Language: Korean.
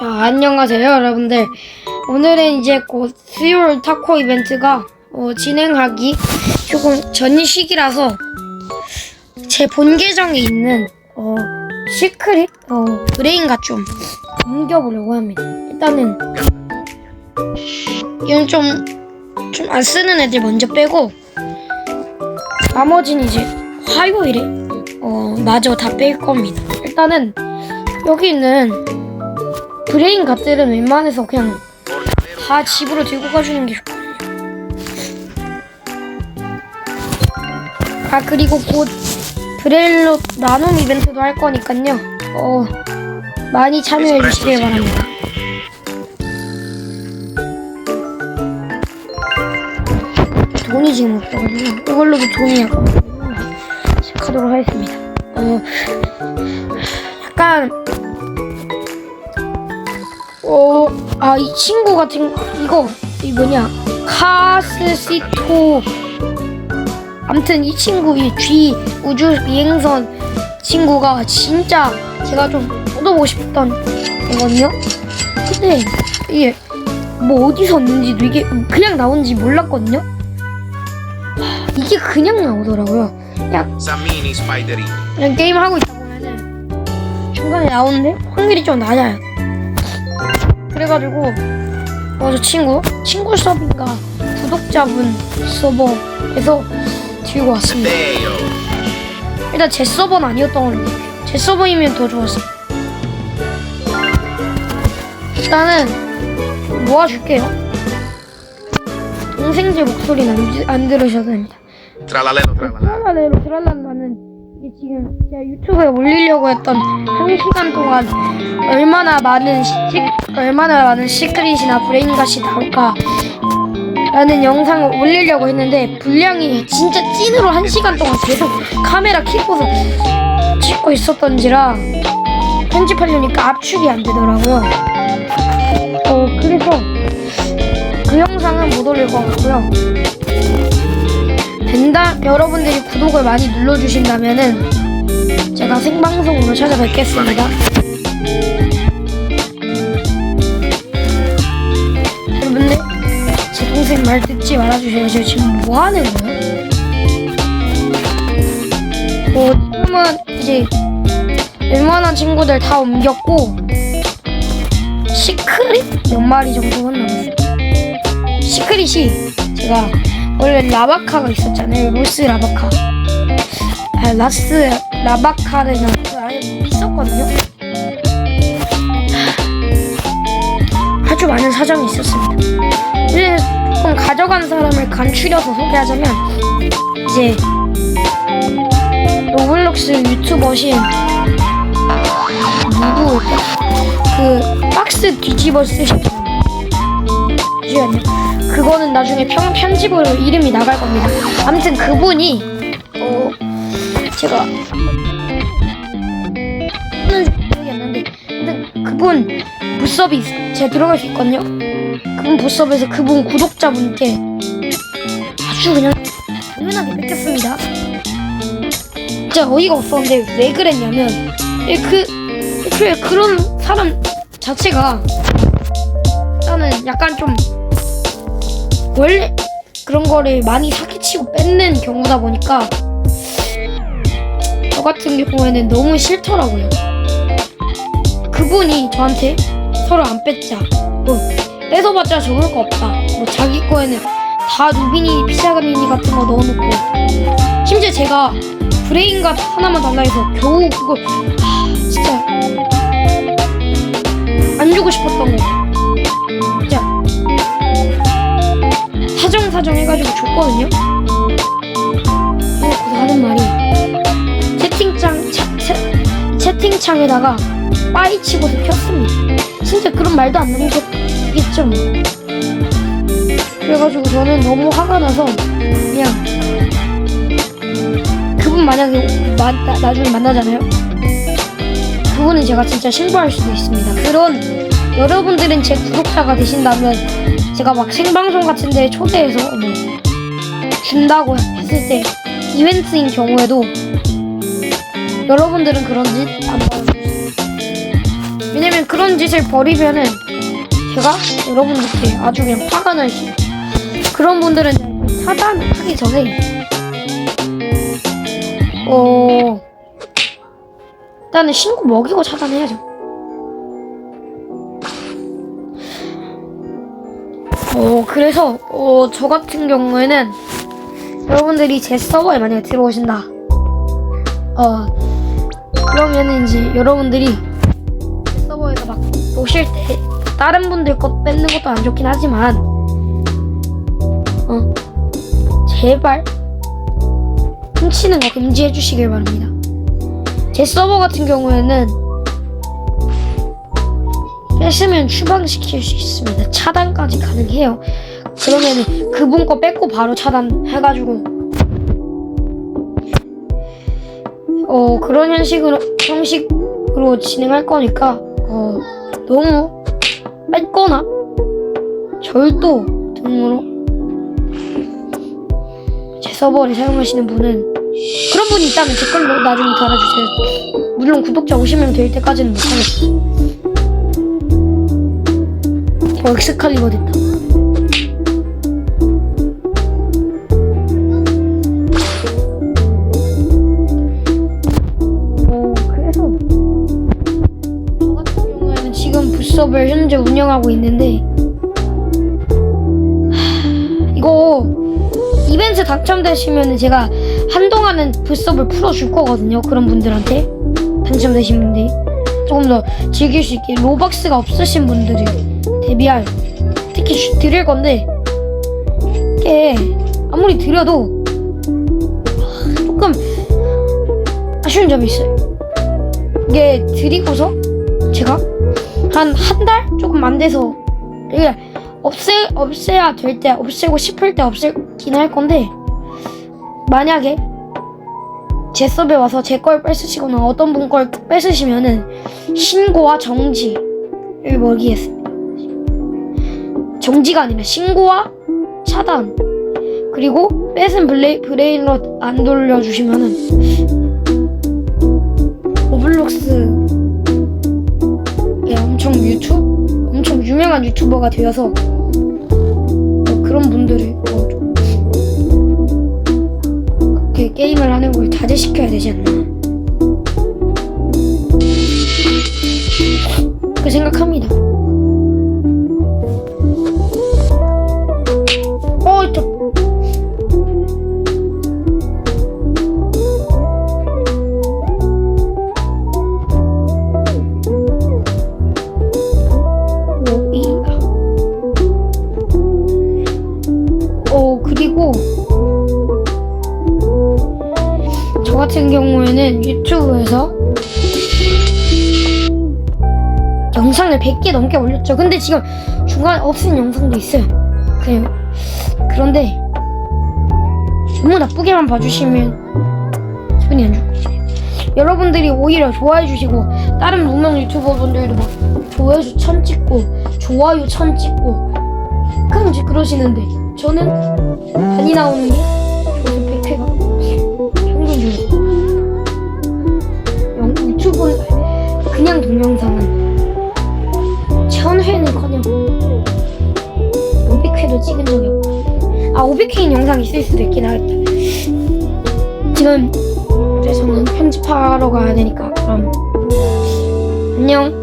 자, 안녕하세요, 여러분들. 오늘은 이제 곧 수요일 타코 이벤트가 어, 진행하기 조금 전 시기라서 제 본 계정에 있는 어, 시크릿 어, 브레인과 좀 옮겨보려고 합니다. 일단은 이건 좀 좀 안 쓰는 애들 먼저 빼고 나머지는 이제 화요일에 어, 마저 다 뺄 겁니다. 일단은 여기 있는 브레인 갓들은 웬만해서 그냥 다 집으로 들고 가주는 게 좋거든요. 아 그리고 곧 브레일로 나눔 이벤트도 할 거니까요. 어 많이 참여해 주시길 바랍니다. 돈이 지금 없어가지고 이걸로도 돈이 약간 시작하도록 하겠습니다. 어 약간 어, 아, 이 친구 같은, 이거, 이 뭐냐, 카스시토. 암튼 이 친구, 이 G 우주 비행선 친구가 진짜 제가 좀 얻어보고 싶던 거거든요? 근데 이게 뭐 어디서 왔는지도 이게 그냥 나온지 몰랐거든요? 하, 이게 그냥 나오더라고요. 그냥. 그냥 게임 하고 있다 보면은 중간에 나오는데 확률이 좀 낮아요. 그래가지고 어 저 친구 친구 서버인가 구독자분 서버에서 들고 왔습니다. 일단 제 서버는 아니었던 걸로 기억해요. 제 서버이면 더 좋았어. 일단은 모아줄게요. 동생들 목소리는 안, 들- 안 들으셔도 됩니다. Tralalelo tralala. 트랄라레로 트랄랄라는 이게 지금 제가 유튜브에 올리려고 했던 한 시간 동안 얼마나 많은 시, 얼마나 많은 시크릿이나 브레인갓이 나올까 라는 영상을 올리려고 했는데 분량이 진짜 찐으로 한 시간 동안 계속 카메라 켜고서 찍고 있었던지라 편집하려니까 압축이 안 되더라고요. 어 그래서 그 영상은 못 올릴 것 같고요. 된다 여러분들이 구독을 많이 눌러주신다면은 제가 생방송으로 찾아뵙겠습니다. 여러분들 제 동생 말 듣지 말아주세요. 저 지금 뭐 하는 거예요? 뭐 지금은 이제 웬만한 친구들 다 옮겼고 시크릿 몇 마리 정도만 남았어요. 시크릿이 제가 원래 라바카가 있었잖아요. 로스 라바카. 아, 라스 라바카르나 그 안에 있었거든요. 아주 많은 사정이 있었습니다. 이제 조금 가져간 사람을 간추려서 소개하자면 이제 로블록스 유튜버신 누구일까? 그 박스 뒤집어 분. 잠시만요. 그거는 나중에 편, 편집으로 이름이 나갈 겁니다. 아무튼 그분이 어 제가 기억이 안 나는데 그분 부섭이 제가 들어갈 수 있거든요. 그분 부섭에서 그분 구독자분께 아주 그냥 당연하게 뺏겼습니다. 진짜 어이가 없었는데 왜 그랬냐면 예, 그 애초에 그런 사람 자체가 일단은 약간 좀 원래 그런 거를 많이 사기치고 뺏는 경우다 보니까 저 같은 경우에는 너무 싫더라고요. 그분이 저한테 서로 안 뺏자. 뭐 뺏어봤자 좋을 거 없다. 뭐 자기 거에는 다 누비니 피자가니니 같은 거 넣어놓고 심지어 제가 브레인갓 하나만 달라 해서 겨우 그거 하, 진짜 안 주고 싶었던 거. 진짜 해가지고 줬거든요. 그래서 하는 말이 채팅창 차, 채, 채팅창에다가 빠이 치고서 켰습니다. 진짜 그런 말도 안 남겼겠죠. 뭐. 그래가지고 저는 너무 화가 나서 그냥 그분 만약에 마, 나, 나중에 만나잖아요. 그분은 제가 진짜 신고할 수도 있습니다. 그런 여러분들은 제 구독자가 되신다면 제가 막 생방송 같은 데 초대해서 뭐 준다고 했을 때 이벤트인 경우에도 여러분들은 그런 짓안 받아주세요. 왜냐면 그런 짓을 벌이면은 제가 여러분들께 아주 그냥 화가 날 수. 그런 분들은 차단하기 전에 어 일단은 신고 먹이고 차단해야죠. 어 그래서 어 저 같은 경우에는 여러분들이 제 서버에 만약에 들어오신다. 어 그러면은 이제 여러분들이 제 서버에서 막 오실 때 다른 분들 것 뺏는 것도 안 좋긴 하지만 어 제발 훔치는 거 금지해 주시길 바랍니다. 제 서버 같은 경우에는 뺏으면 추방시킬 수 있습니다. 차단까지 가능해요. 그러면은 그분 거 뺏고 바로 차단해가지고 어 그런 형식으로 형식으로 진행할 거니까 어 너무 뺏거나 절도 등으로 제 서버를 사용하시는 분은 그런 분이 있다면 댓글로 나중에 달아주세요. 물론 구독자 50명 될 때까지는 못하겠어. 어, 엑스칼리버 됐다. 어, 그래서 저 같은 경우에는 지금 부서을 현재 운영하고 있는데 하, 이거 이벤트 당첨되시면 제가 한동안은 부서을 풀어줄 거거든요. 그런 분들한테 당첨되신 분들이 조금 더 즐길 수 있게 로벅스가 없으신 분들이 데뷔할 특히 주- 드릴 건데 이게 아무리 드려도 하, 조금 아쉬운 점이 있어요. 이게 드리고서 제가 한 한 달 조금 안 돼서 이게 없애 없애야 될 때 없애고 싶을 때 없애긴 할 건데 만약에 제 서버에 와서 제 걸 뺏으시거나 어떤 분 걸 뺏으시면은 신고와 정지를 먹이겠습니다. 정지가 아니라 신고와 차단 그리고 뺏은 블레, 브레인롯 안 돌려주시면은 오블록스 예, 엄청 유튜브 엄청 유명한 유튜버가 되어서 어, 그런 분들을 어, 좀 그렇게 게임을 하는 걸 자제시켜야 되지 않나 그렇게 생각합니다. 경우에는 유튜브에서 영상을 100개 넘게 올렸죠. 근데 지금 중간에 없은 영상도 있어요. 그냥 그런데 너무 나쁘게만 봐주시면 기분이 안 거예요. 여러분들이 오히려 좋아해 주시고 다른 무명 유튜버 분들도 막 조회수 천 찍고 좋아요 천 찍고 가끔씩 그러시는데 저는 많이 나오는 게 영상은 천 회는커녕 500회도 찍은 적이 없고. 아 500회인 영상 있을 수도 있긴 하겠다. 지금 저는 편집하러 가야 되니까 그럼 안녕